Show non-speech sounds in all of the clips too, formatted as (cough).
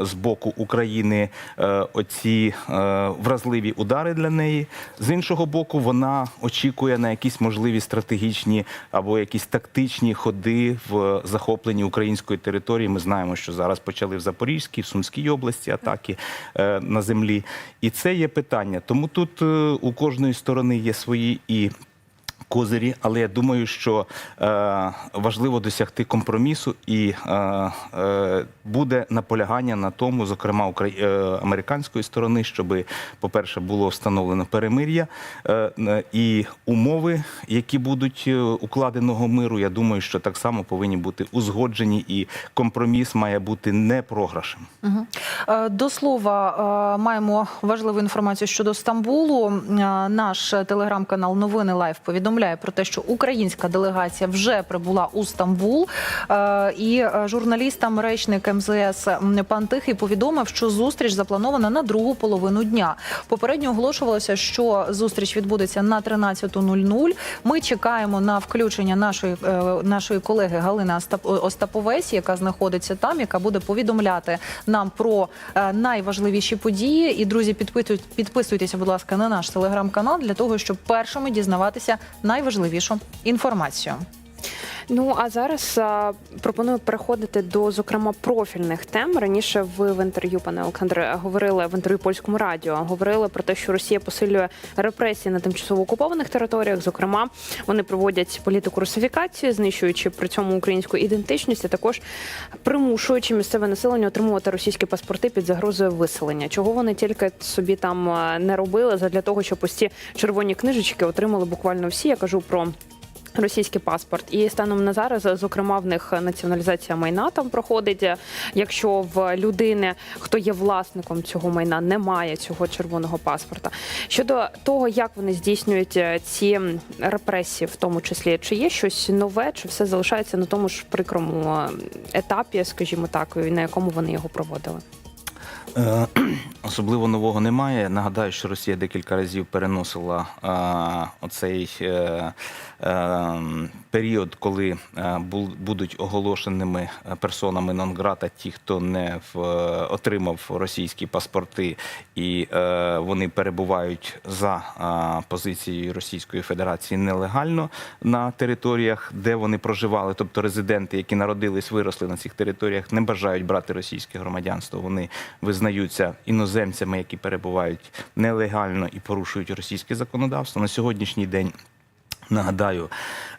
з боку України е, оці е, вразливі удари для неї. З іншого боку, вона очікує на якісь можливі стратегічні або якісь тактичні ходи в захопленні української території. Ми знаємо, що зараз почали в Запорізькій, в Сумській області атаки е, на землі. І це є питання. Тому тут у кожної сторони є свої і козирі, але я думаю, що е, важливо досягти компромісу, і е, е, буде наполягання на тому, зокрема Украї... е, американської сторони, щоб, по-перше, було встановлено перемир'я е, е, і умови, які будуть е, укладеного миру. Я думаю, що так само повинні бути узгоджені, і компроміс має бути не програшем. Е, До слова, е, маємо важливу інформацію щодо Стамбулу. Наш телеграм-канал Новини Лайф повідомляє про те, що українська делегація вже прибула у Стамбул. Е, І е, журналістам речник МЗС пан Тихий повідомив, що зустріч запланована на другу половину дня. Попередньо оголошувалося, що зустріч відбудеться на 13.00. Ми чекаємо на включення нашої, е, нашої колеги Галини Остап- Остаповесі, яка знаходиться там, яка буде повідомляти нам про найважливіші події. І друзі, підписуйтеся, будь ласка, на наш телеграм-канал для того, щоб першими дізнаватися найважливішу інформацію. Ну а зараз а, пропоную переходити до зокрема профільних тем. Раніше ви в інтерв'ю, пане Олександре, говорили в інтерв'ю польському радіо. Говорили про те, що Росія посилює репресії на тимчасово окупованих територіях. Зокрема, вони проводять політику русифікації, знищуючи при цьому українську ідентичність, а також примушуючи місцеве населення отримувати російські паспорти під загрозою виселення. Чого вони тільки собі там не робили задля того, щоб ось ці червоні книжечки отримали буквально всі. Я кажу про. Російський паспорт, і станом на зараз, зокрема, в них націоналізація майна там проходить. Якщо в людини, хто є власником цього майна, немає цього червоного паспорта. Щодо того, як вони здійснюють е, ці репресії, в тому числі, чи є щось нове, чи все залишається на тому ж прикрому е, етапі, скажімо так, на якому вони його проводили? Е, (clears throat) Особливо нового немає. Нагадаю, що Росія декілька разів переносила е, оцей е, період, коли будуть оголошеними персонами нон-грата ті, хто не отримав російські паспорти, і вони перебувають за позицією Російської Федерації нелегально на територіях, де вони проживали. Тобто резиденти, які народились, виросли на цих територіях, не бажають брати російське громадянство. Вони визнаються іноземцями, які перебувають нелегально і порушують російське законодавство. На сьогоднішній день Нагадаю,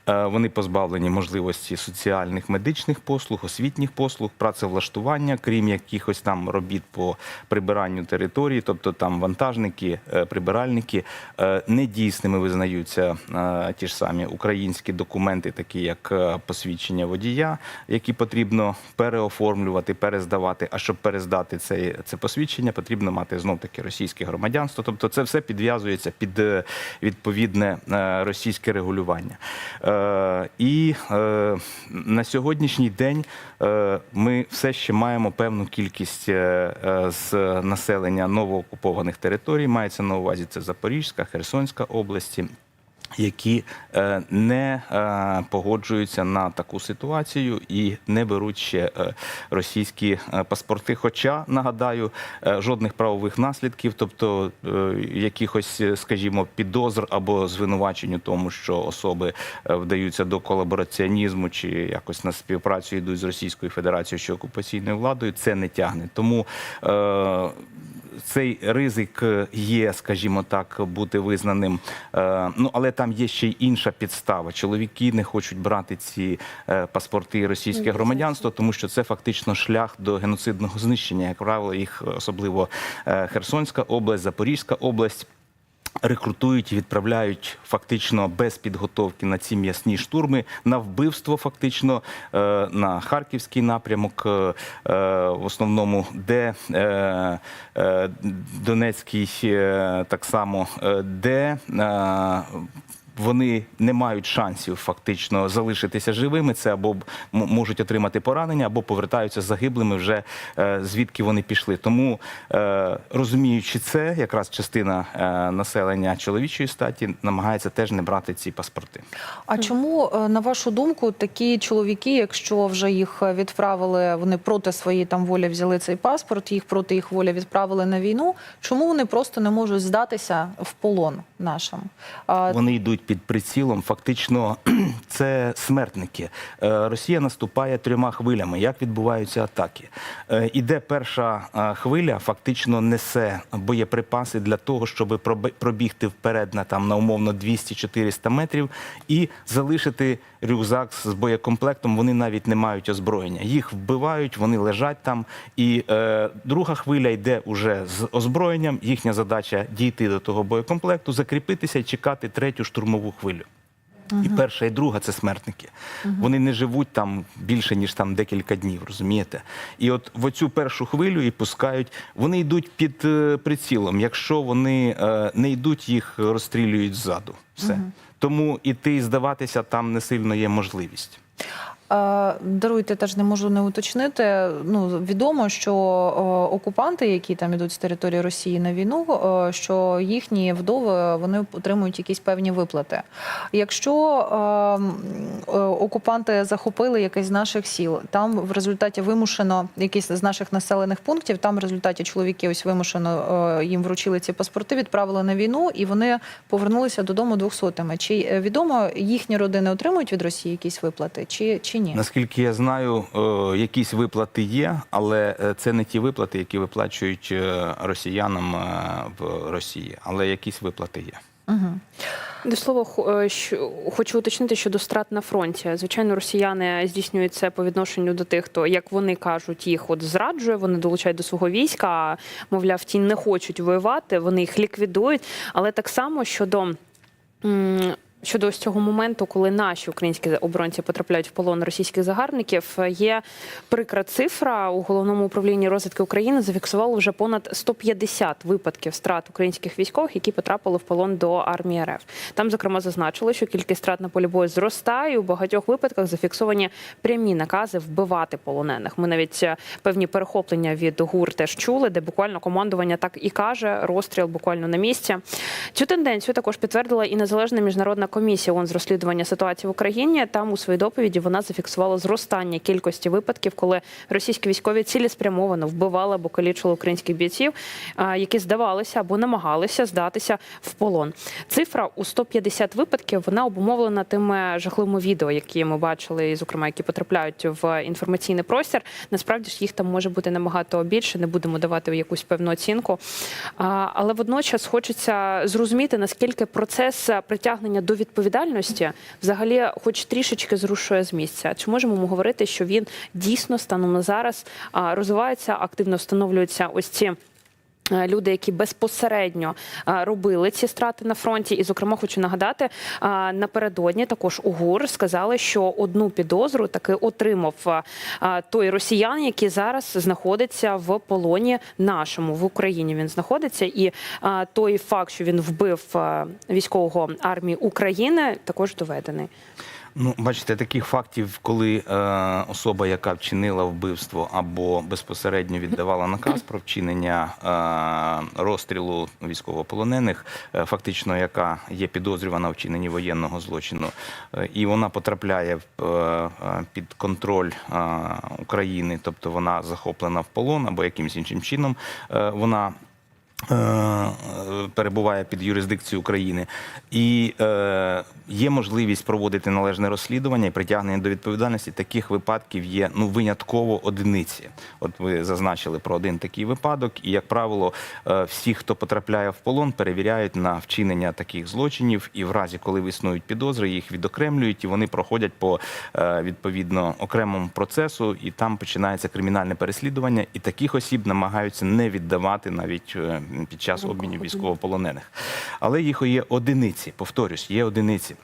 вони позбавлені можливості соціальних медичних послуг, освітніх послуг, працевлаштування, крім якихось там робіт по прибиранню території, тобто там вантажники, е, прибиральники. Е, Недійсними визнаються е, ті ж самі українські документи, такі як е, посвідчення водія, які потрібно переоформлювати, перездавати. А щоб перездати це, це посвідчення, потрібно мати знов таки російське громадянство. Тобто, це все підв'язується під е, відповідне е, російське регулювання. Е, І е, на сьогоднішній день е, ми все ще маємо певну кількість з населення новоокупованих територій. Мається на увазі це Запорізька, Херсонська області. Які е, не е, погоджуються на таку ситуацію і не беруть ще е, російські паспорти. Хоча нагадаю, жодних правових наслідків, тобто якихось, скажімо, підозр або звинувачень у тому, що особи вдаються до колабораціонізму чи якось на співпрацю йдуть з Російською Федерацією чи окупаційною владою, це не тягне. Тому цей ризик є, скажімо так, бути визнаним. Е, Ну але там є ще й інша підстава. Чоловіки не хочуть брати ці е, паспорти російське громадянство, тому що це фактично шлях до геноцидного знищення. Як правило, їх особливо е, Херсонська область, Запорізька область. Рекрутують і відправляють фактично без підготовки на ці м'ясні штурми на вбивство, фактично е, на харківський напрямок, е, е, в основному, де Донецький так само, де вони не мають шансів фактично залишитися живими. Це або можуть отримати поранення, або повертаються загиблими вже е, звідки вони пішли. Тому е, розуміючи це, якраз частина е, населення чоловічої статі намагається теж не брати ці паспорти. А чому, на вашу думку, такі чоловіки, якщо вже їх відправили, вони проти своєї там волі взяли цей паспорт, їх проти їх волі відправили на війну, чому вони просто не можуть здатися в полон нашим? Вони йдуть під прицілом. Фактично, (clears throat) це смертники. Е, Росія наступає трьома хвилями. Як відбуваються атаки? Е, Іде перша е, хвиля, фактично несе боєприпаси для того, щоб пробігти вперед на там на умовно 200-400 метрів і залишити рюкзак з боєкомплектом. Вони навіть не мають озброєння. Їх вбивають, вони лежать там. І е, друга хвиля йде уже з озброєнням. Їхня задача дійти до того боєкомплекту, закріпитися і чекати третю штурмову хвилю. І перша, і друга це смертники. Вони не живуть там більше ніж там декілька днів, розумієте? І от в оцю першу хвилю і пускають. Вони йдуть під е, прицілом. Якщо вони е, не йдуть, їх розстрілюють ззаду. Все тому іти і здаватися там не сильно є можливість. Даруйте, теж не можу не уточнити. Ну відомо, що окупанти, які там ідуть з території Росії на війну, що їхні вдови вони отримують якісь певні виплати. Якщо окупанти захопили якийсь з наших сіл, там в результаті вимушено якийсь з наших населених пунктів, там в результаті чоловіки ось вимушено їм вручили ці паспорти, відправили на війну, і вони повернулися додому двохсотими. Чи е, відомо їхні родини отримують від Росії якісь виплати, чи, чи ні? Наскільки я знаю, е, якісь виплати є, але е, це не ті виплати, які виплачують е, росіянам в Росії, але якісь виплати є. До слова, що- хочу уточнити щодо страт на фронті. Звичайно, росіяни здійснюють це по відношенню до тих, хто, як вони кажуть, їх от зраджує, вони долучають до свого війська, а, мовляв, ті не хочуть воювати, вони їх ліквідують. Але так само щодо. Щодо ось цього моменту, коли наші українські оборонці потрапляють в полон російських загарбників, є прикра цифра у головному управлінні розвідки України зафіксувало вже понад 150 випадків страт українських військових, які потрапили в полон до армії РФ. Там зокрема зазначили, що кількість страт на полі бою зростає. У багатьох випадках зафіксовані прямі накази вбивати полонених. Ми навіть е, певні перехоплення від ГУР теж чули, де буквально командування так і каже: розстріл буквально на місці. Цю тенденцію також підтвердила і незалежна міжнародна комісія ООН з розслідування ситуації в Україні. Там у своїй доповіді вона зафіксувала зростання кількості випадків, коли російські військові цілеспрямовано вбивали або калічили українських бійців, які здавалися або намагалися здатися в полон. Цифра у 150 випадків вона обумовлена тими жахливими відео, які ми бачили, і, зокрема, які потрапляють в інформаційний простір. Насправді ж їх там може бути набагато більше. Не будемо давати якусь певну оцінку. Але водночас хочеться зрозуміти, наскільки процес притягнення до відповідальності взагалі, хоч трішечки зрушує з місця. Чи можемо ми говорити, що він дійсно станом на зараз розвивається, активно встановлюються ось ці. Е, Люди, які безпосередньо робили ці страти на фронті, і зокрема хочу нагадати, напередодні також УГУР сказали, що одну підозру таки отримав той росіян, який зараз знаходиться в полоні нашому в Україні. Він знаходиться, і той факт, що він вбив військового армії України, також доведений. Ну, бачите, таких фактів, коли е, особа, яка вчинила вбивство або безпосередньо віддавала наказ про вчинення е, розстрілу військовополонених, е, фактично, яка є підозрювана в вчиненні воєнного злочину, е, і вона потрапляє в, е, е, під контроль е, України, тобто вона захоплена в полон або якимось іншим чином, е, вона перебуває під юрисдикцією України, і е, є можливість проводити належне розслідування і притягнення до відповідальності. Таких випадків є ну винятково одиниці. От ви зазначили про один такий випадок, і як правило, е, всі, хто потрапляє в полон, перевіряють на вчинення таких злочинів, і в разі, коли існують підозри, їх відокремлюють, і вони проходять по е, відповідно окремому процесу, і там починається кримінальне переслідування, і таких осіб намагаються не віддавати навіть е, під час обмінів військовополонених. Але їх є одиниці. Повторюсь, є одиниці.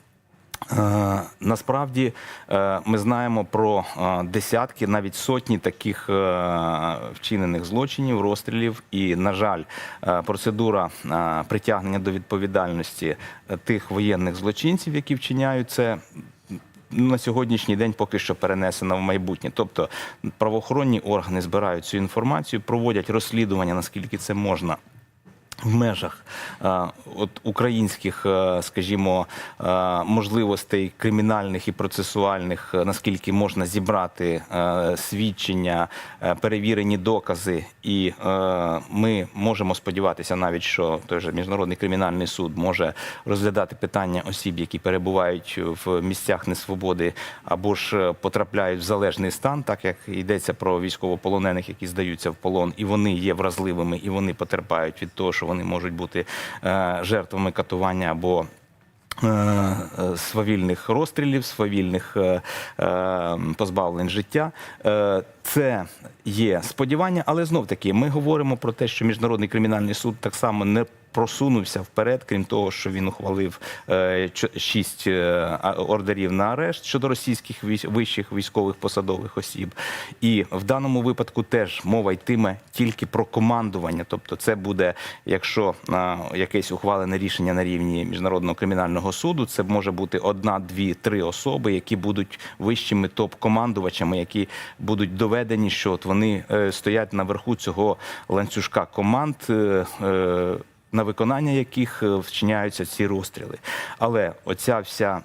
Е, Насправді е, ми знаємо про е, десятки, навіть сотні таких вчинених злочинів, розстрілів. І, на жаль, процедура притягнення до відповідальності тих воєнних злочинців, які вчиняють це. На сьогоднішній день поки що перенесена в майбутнє. Тобто правоохоронні органи збирають цю інформацію, проводять розслідування, наскільки це можна. В межах е, от українських, е, скажімо, е, можливостей кримінальних і процесуальних, наскільки можна зібрати свідчення, перевірені докази, і ми можемо сподіватися, навіть що той же міжнародний кримінальний суд може розглядати питання осіб, які перебувають в місцях несвободи або ж потрапляють в залежний стан, так як йдеться про військовополонених, які здаються в полон, і вони є вразливими, і вони потерпають від того, що вони можуть бути е, жертвами катування або е, свавільних розстрілів, свавільних е, позбавлень життя. Е, Це є сподівання, але знов таки ми говоримо про те, що міжнародний кримінальний суд так само не просунувся вперед, крім того, що він ухвалив е, шість е, ордерів на арешт щодо російських військ- вищих військових посадових осіб. І в даному випадку теж мова йтиме тільки про командування. Тобто, це буде, якщо а, якесь ухвалене рішення на рівні міжнародного кримінального суду, це може бути одна, дві, три особи, які будуть вищими топ-командувачами, які будуть доведені, що от вони е, стоять наверху цього ланцюжка команд. е, е, на виконання яких вчиняються ці розстріли. Але оця вся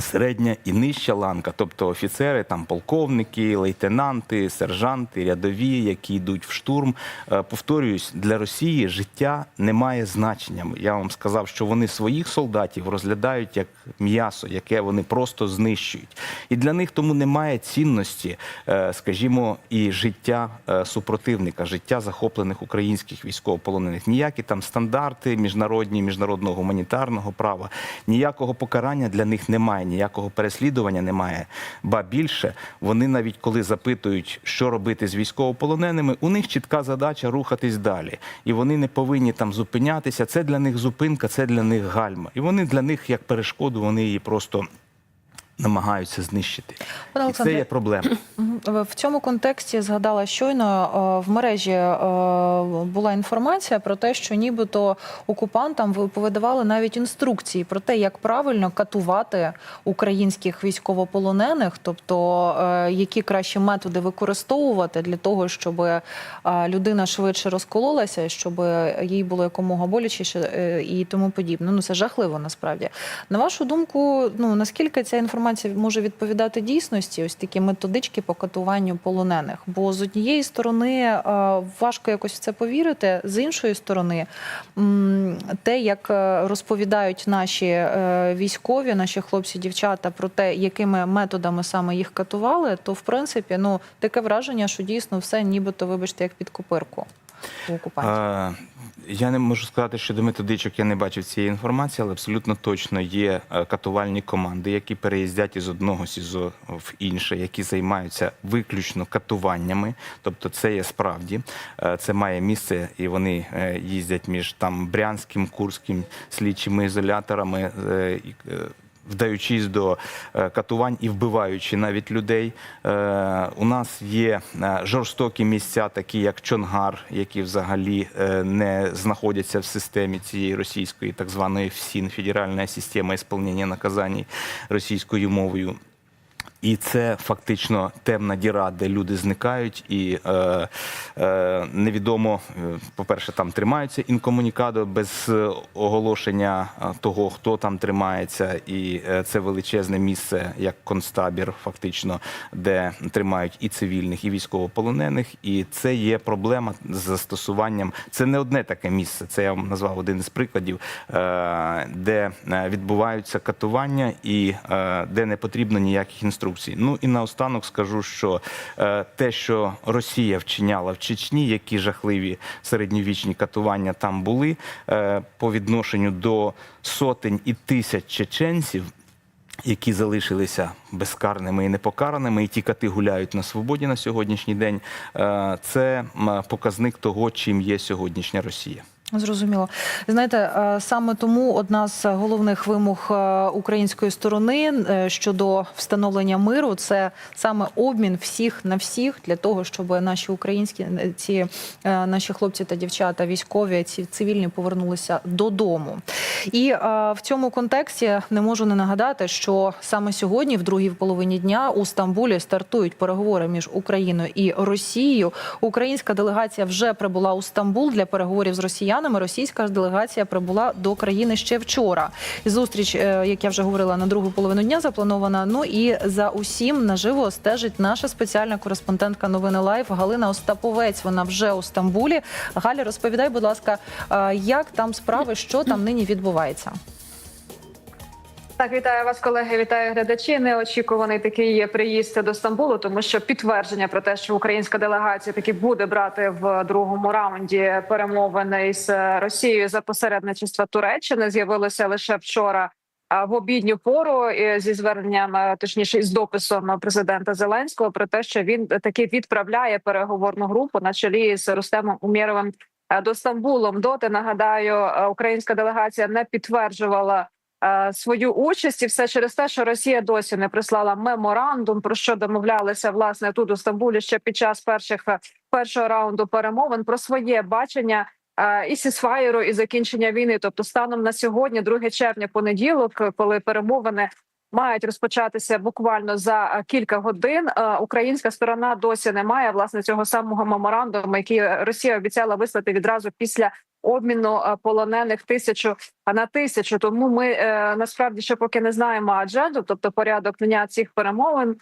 середня і нижча ланка, тобто офіцери, там полковники, лейтенанти, сержанти, рядові, які йдуть в штурм. Е, Повторююсь, для Росії життя не має значення. Я вам сказав, що вони своїх солдатів розглядають як м'ясо, яке вони просто знищують. І для них тому немає цінності, е, скажімо, і життя е, супротивника, життя захоплених українських військовополонених. Ніякі там стандарти міжнародні, міжнародного гуманітарного права, ніякого покарання для них немає, ніякого переслідування немає. Ба більше вони навіть коли запитують, що робити з військовополоненими, у них чітка задача рухатись далі, і вони не повинні там зупинятися. Це для них зупинка, це для них гальма. І вони для них як перешкоду, вони її просто намагаються знищити. Пане І це є проблема. (clears throat) В цьому контексті згадала щойно е, в мережі е, була інформація про те, що нібито окупантам ви- повидавали навіть інструкції про те, як правильно катувати українських військовополонених, тобто е, які кращі методи використовувати для того, щоб людина швидше розкололася, щоб їй було якомога болячіше е, і тому подібне. Ну це жахливо насправді. На вашу думку, ну наскільки ця інформація може відповідати дійсності? Ось такі методички по катуванню полонених? Бо з однієї сторони е, важко якось в це повірити, з іншої сторони, те, як е, розповідають наші е, військові, наші хлопці, дівчата про те, якими методами саме їх катували, то в принципі ну таке враження, що дійсно все нібито, вибачте, як під копирку у окупантів. Я не можу сказати, що до методичок я не бачив цієї інформації, але абсолютно точно є е, катувальні команди, які переїздять із одного СІЗО в інше, які займаються виключно катуваннями. Тобто, це є справді е, це має місце, і вони е, їздять між там Брянським, Курським слідчими ізоляторами. Вдаючись до е, катувань і вбиваючи навіть людей, Е, у нас є е, жорстокі місця, такі як Чонгар, які взагалі не знаходяться в системі цієї російської так званої ФСІН, Федеральна система ісполнення наказань російською мовою. І це фактично темна діра, де люди зникають, і е, е, невідомо, е, по-перше, там тримаються інкомунікадо без е, оголошення е, того, хто там тримається, і це величезне місце, як концтабір, фактично, де тримають і цивільних, і військовополонених. І це є проблема з застосуванням. Це не одне таке місце. Це я вам назвав один із прикладів, е, де відбуваються катування і е, де не потрібно ніяких інструкцій. Ну і наостанок скажу, що е, те, що Росія вчиняла в Чечні, які жахливі середньовічні катування там були е, по відношенню до сотень і тисяч чеченців. Які залишилися безкарними і непокараними, і ті кати гуляють на свободі на сьогоднішній день. Е, Це показник того, чим є сьогоднішня Росія. Зрозуміло. Знаєте, е, саме тому одна з головних вимог е, української сторони е, щодо встановлення миру це саме обмін всіх на всіх для того, щоб наші українські ці наші хлопці та дівчата, військові, ці цивільні повернулися додому. І е, в цьому контексті не можу не нагадати, що саме сьогодні, в другій половині дня, у Стамбулі стартують переговори між Україною і Росією. Українська делегація вже прибула у Стамбул для переговорів з росіянами. Російська делегація прибула до країни ще вчора. Зустріч, е, як я вже говорила, на другу половину дня запланована. Ну і за усім наживо стежить наша спеціальна кореспондентка новини Лайф Галина Остаповець. Вона вже у Стамбулі. Галя, розповідай, будь ласка, е, як там справи, що там нині відбувається? Так, вітаю вас, колеги. Вітаю глядачі. Неочікуваний такий приїзд до Стамбулу, тому що підтвердження про те, що українська делегація таки буде брати в другому раунді перемовини із Росією за посередництва Туреччини, з'явилося лише вчора. В обідню пору зі зверненням, е, точніше, із дописом президента Зеленського про те, що він таки відправляє переговорну групу на чолі з Рустемом Умєровим до Стамбулу. Доти нагадаю, е, українська делегація не підтверджувала е, свою участь, і все через те, що Росія досі не прислала меморандум, про що домовлялися власне тут у Стамбулі ще під час перших е, першого раунду перемовин про своє бачення. е, І сісфаєру, і закінчення війни, тобто станом на сьогодні, 2 червня, понеділок, е, коли перемовини мають розпочатися буквально за е, кілька годин. е, Українська сторона досі не має власне цього самого меморандуму, який Росія обіцяла вислати відразу після обміну е, полонених тисячу на тисячу. Тому ми насправді ще поки не знаємо адженду, тобто порядок дня цих перемовин.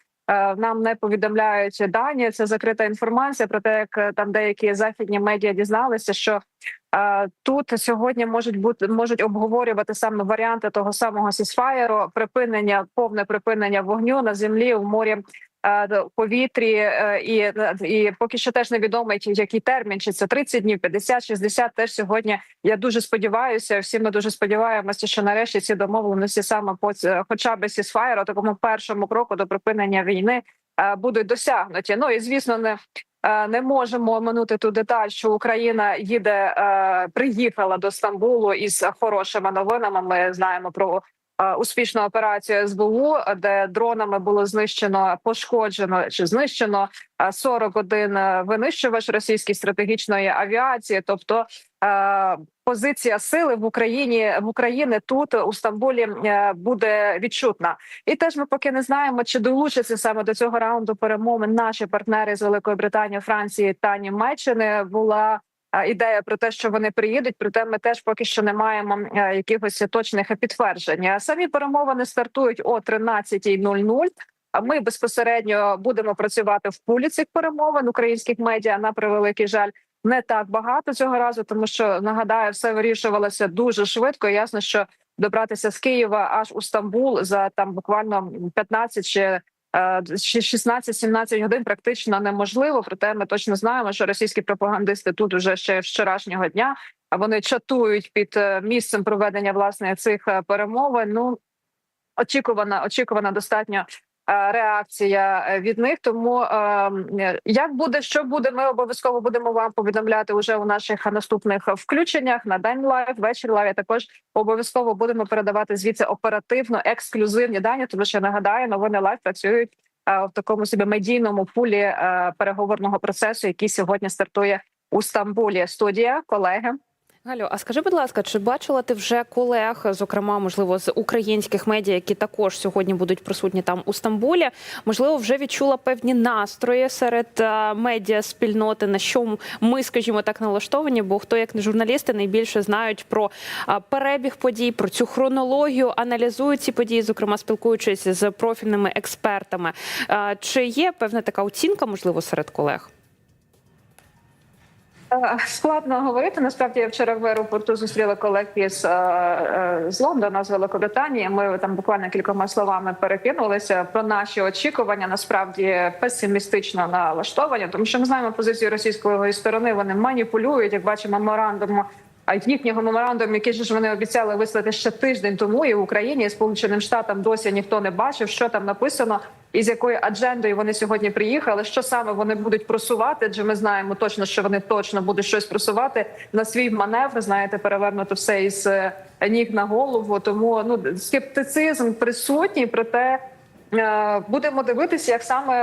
Нам не повідомляють дані. Це закрита інформація про те, як там деякі західні медіа дізналися, що тут сьогодні можуть бути можуть обговорювати саме варіанти того самого сісфаєру, припинення, повне припинення вогню на землі в морі. е, Повітрі е, і і поки що теж невідомо, який, термін, чи це 30 днів, 50, 60, Теж сьогодні я дуже сподіваюся. Всі ми дуже сподіваємося, що нарешті ці домовленості саме по хоча б сісфаєру, такому першому кроку до припинення війни е, будуть досягнуті. Ну і звісно, не е, не можемо оминути ту деталь, що Україна їде, е, приїхала до Стамбулу із хорошими новинами. Ми знаємо про. Е, Успішну операцію СБУ, де дронами було знищено, пошкоджено чи знищено е, 41 винищувач російської стратегічної авіації. Тобто е, позиція сили в Україні в Україні тут у Стамбулі е, буде відчутна. І теж ми поки не знаємо, чи долучаться саме до цього раунду перемовин наші партнери з Великої Британії, Франції та Німеччини. Була е, ідея про те, що вони приїдуть. Проте ми теж поки що не маємо е, якихось точних підтверджень. Самі перемовини стартують о 13.00. А ми безпосередньо будемо працювати в пулі цих перемовин українських медіа на превеликий жаль. Не так багато цього разу, тому що нагадаю, все вирішувалося дуже швидко. Ясно, що добратися з Києва аж у Стамбул за там буквально 15 чи 16-17 годин практично неможливо. Проте ми точно знаємо, що російські пропагандисти тут уже ще вчорашнього дня. А вони чатують під е, місцем проведення власне цих е, перемовин. Ну очікувана, очікувана достатньо е, реакція е, від них. Тому е, як буде, що буде, ми обов'язково будемо вам повідомляти уже у наших наступних включеннях на день лайв, вечір лайв. Також обов'язково будемо передавати звідси оперативно ексклюзивні дані. Тому що нагадаю, новини лайв працюють е, в такому собі медійному пулі е, переговорного процесу, який сьогодні стартує у Стамбулі. Студія колеги. Галю, а скажи, будь ласка, чи бачила ти вже колег, зокрема, можливо, з українських медіа, які також сьогодні будуть присутні там у Стамбулі? Можливо, вже відчула певні настрої серед е, медіа спільноти, на що ми, скажімо так, налаштовані? Бо хто як не журналісти найбільше знають про е, перебіг подій, про цю хронологію, аналізують ці події, зокрема спілкуючись з профільними експертами. Е, Чи є певна така оцінка, можливо, серед колег? Е, Складно говорити. Насправді я вчора в аеропорту зустріла колег із, е, е, з Лондона, з Великобританії. Ми там буквально кількома словами перекинулися про наші очікування. Насправді песимістично налаштовані, тому що ми знаємо позицію російської сторони. Вони маніпулюють, як бачимо, меморандуму а їхнього меморандуму, який ж вони обіцяли вислати ще тиждень тому, і в Україні і Сполученим Штатам досі ніхто не бачив, що там написано. І з якою аджендою вони сьогодні приїхали, що саме вони будуть просувати? Адже ми знаємо точно, що вони точно будуть щось просувати на свій маневр. Знаєте, перевернуто все із е, ніг на голову. Тому ну скептицизм присутній, проте е, будемо дивитися, як саме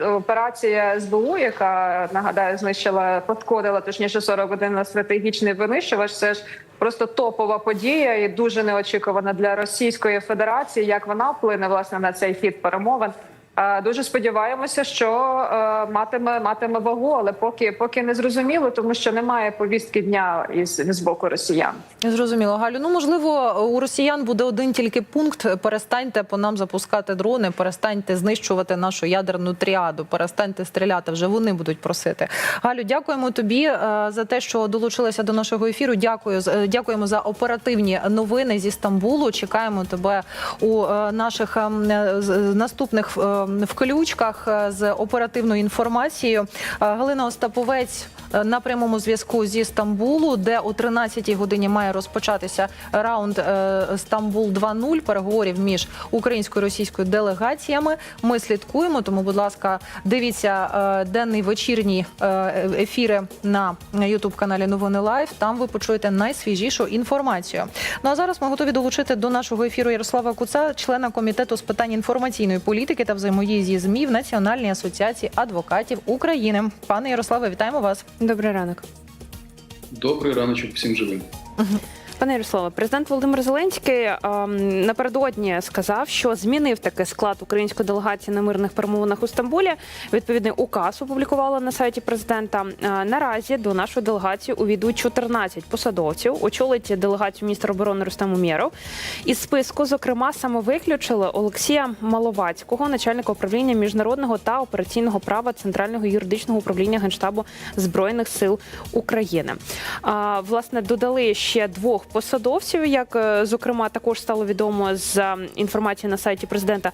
е, операція СБУ, яка нагадаю, знищила подкодила точніше 41 на стратегічний винищувач. Це ж просто топова подія і дуже неочікувана для Російської Федерації. Як вона вплине власне на цей хід перемовин? Дуже сподіваємося, що е, матиме матиме вагу, але поки поки не зрозуміло, тому що немає повістки дня із з боку росіян. Зрозуміло, Галю. Ну можливо, у росіян буде один тільки пункт: перестаньте по нам запускати дрони, перестаньте знищувати нашу ядерну тріаду, перестаньте стріляти. Вже вони будуть просити. Галю, дякуємо тобі е, за те, що долучилися до нашого ефіру. Дякую е, дякуємо за оперативні новини зі Стамбулу. Чекаємо тебе у наших ем, наступних е, включках е, з оперативною інформацією. Е, Галина Остаповець на прямому зв'язку зі Стамбулу, де о 13-й годині має розпочатися раунд Стамбул 2.0 переговорів між українською і російською делегаціями. Ми слідкуємо, тому, будь ласка, дивіться денний вечірній е, ефіри на Ютуб каналі Новини Лайв. Там ви почуєте найсвіжішу інформацію. Ну а зараз ми готові долучити до нашого ефіру Ярослава Куца, члена комітету з питань інформаційної політики та взаємодії зі ЗМІ в Національній асоціації адвокатів України. Пане Ярославе, вітаємо вас. Добрий ранок. Добрий раночок всім живим. (laughs) Пане Ярославе, президент Володимир Зеленський ем, напередодні сказав, що змінив таки склад української делегації на мирних перемовинах у Стамбулі. Відповідний указ опублікували на сайті президента. Е, наразі до нашої делегації увійдуть 14 посадовців. Очолить делегацію міністр оборони Рустем Умєров. Із списку, зокрема, саме виключили Олексія Маловацького, начальника управління міжнародного та операційного права Центрального юридичного управління Генштабу збройних сил України. А, власне, додали ще двох посадовців, як е, зокрема також стало відомо з інформації на сайті президента.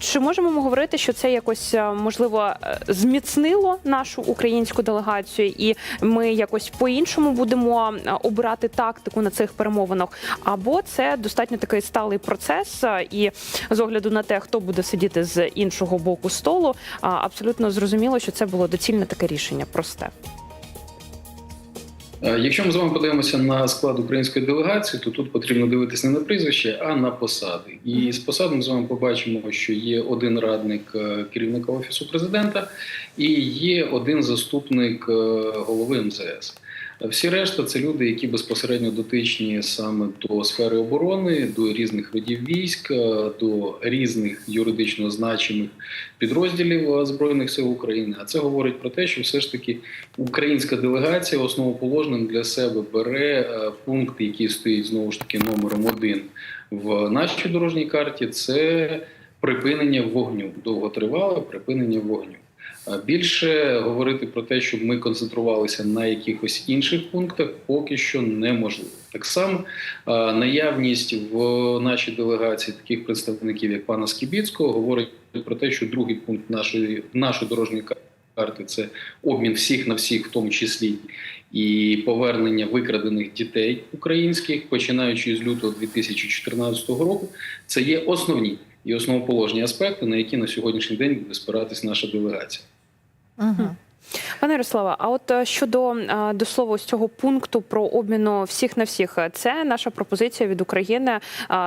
Чи можемо ми говорити, що це якось е, можливо е, зміцнило нашу українську делегацію, і ми якось по-іншому будемо обирати тактику на цих перемовинах? Або це достатньо такий сталий процес, і з огляду на те, хто буде сидіти з іншого боку столу, абсолютно зрозуміло, що це було доцільне таке рішення, просте. Е, Якщо ми з вами подивимося на склад української делегації, то тут потрібно дивитися не на прізвище, а на посади. І з посад ми з вами побачимо, що є один радник е, керівника офісу президента і є один заступник е, голови МЗС. Всі решта це люди, які безпосередньо дотичні саме до сфери оборони, до різних видів військ, до різних юридично значимих підрозділів збройних сил України. А це говорить про те, що все ж таки українська делегація основоположним для себе бере е, пункт, який стоїть знову ж таки номером один в нашій дорожній карті. Це припинення вогню, довготривале припинення вогню. Більше говорити про те, щоб ми концентрувалися на якихось інших пунктах, поки що неможливо. Так само наявність в нашій делегації таких представників, як пана Скібіцького, говорить про те, що другий пункт нашої нашої дорожньої карти це обмін всіх на всіх, в тому числі і повернення викрадених дітей українських, починаючи з лютого 2014 року. Це є основні і основоположні аспекти, на які на сьогоднішній день буде спиратись наша делегація. Угу. Пане Ярослава, а от е, щодо е, до слова з цього пункту про обміну всіх на всіх, е, це наша пропозиція від України.